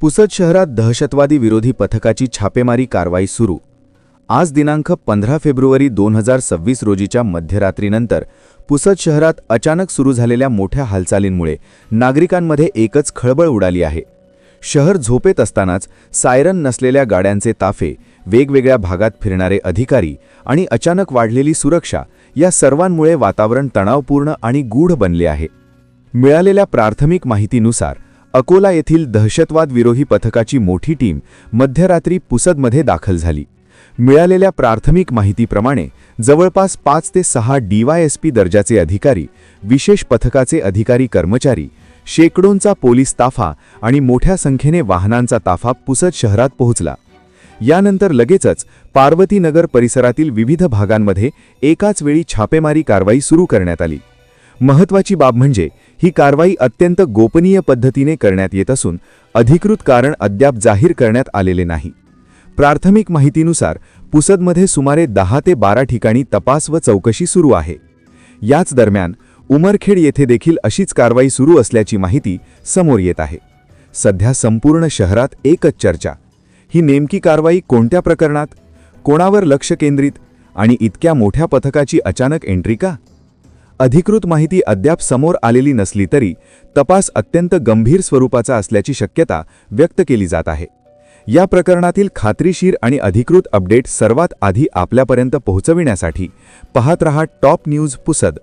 पुसद शहरात दहशतवादी विरोधी पथकाची छापेमारी कारवाई सुरू. आज दिनांक पंधरा फेब्रुवारी दोन हजार सव्वीस रोजीच्या मध्यरात्रीनंतर पुसद शहरात अचानक सुरू झालेल्या मोठ्या हालचालींमुळे नागरिकांमध्ये एकच खळबळ उडाली आहे. शहर झोपेत असतानाच सायरन नसलेल्या गाड्यांचे ताफे वेगवेगळ्या भागात फिरणारे अधिकारी आणि अचानक वाढलेली सुरक्षा या सर्वांमुळे वातावरण तणावपूर्ण आणि गूढ बनले आहे. मिळालेल्या प्राथमिक माहितीनुसार अकोला येथील दहशतवाद विरोधी पथकाची मोठी टीम मध्यरात्री पुसदमध्ये दाखल झाली. मिळालेल्या प्राथमिक माहितीप्रमाणे जवळपास पाच ते सहा डीवायएसपी दर्जाचे अधिकारी विशेष पथकाचे अधिकारी कर्मचारी शेकडोंचा पोलीस ताफा आणि मोठ्या संख्येने वाहनांचा ताफा पुसद शहरात पोहोचला. यानंतर लगेचच पार्वतीनगर परिसरातील विविध भागांमध्ये एकाच वेळी छापेमारी कारवाई सुरू करण्यात आली. महत्वाची बाब म्हणजे ही कारवाई अत्यंत गोपनीय पद्धतीने करण्यात येत असून अधिकृत कारण अद्याप जाहीर करण्यात आलेले नाही. प्राथमिक माहितीनुसार पुसदमध्ये सुमारे दहा ते बारा ठिकाणी तपास व चौकशी सुरू आहे. याच दरम्यान उमरखेड येथे देखील अशीच कारवाई सुरू असल्याची माहिती समोर येत आहे. सध्या संपूर्ण शहरात एकच चर्चा. ही नेमकी कारवाई कोणत्या प्रकरणात? कोणावर लक्ष केंद्रित? आणि इतक्या मोठ्या पथकाची अचानक एंट्री का? अधिकृत माहिती अद्याप समोर आलेली नसली तरी तपास अत्यंत गंभीर स्वरूपाचा असल्याची शक्यता व्यक्त केली जात आहे. या प्रकरणातील खात्रीशीर आणि अधिकृत अपडेट सर्वात आधी आपल्यापर्यंत पोहोचविण्यासाठी पाहत रहा टॉप न्यूज पुसद.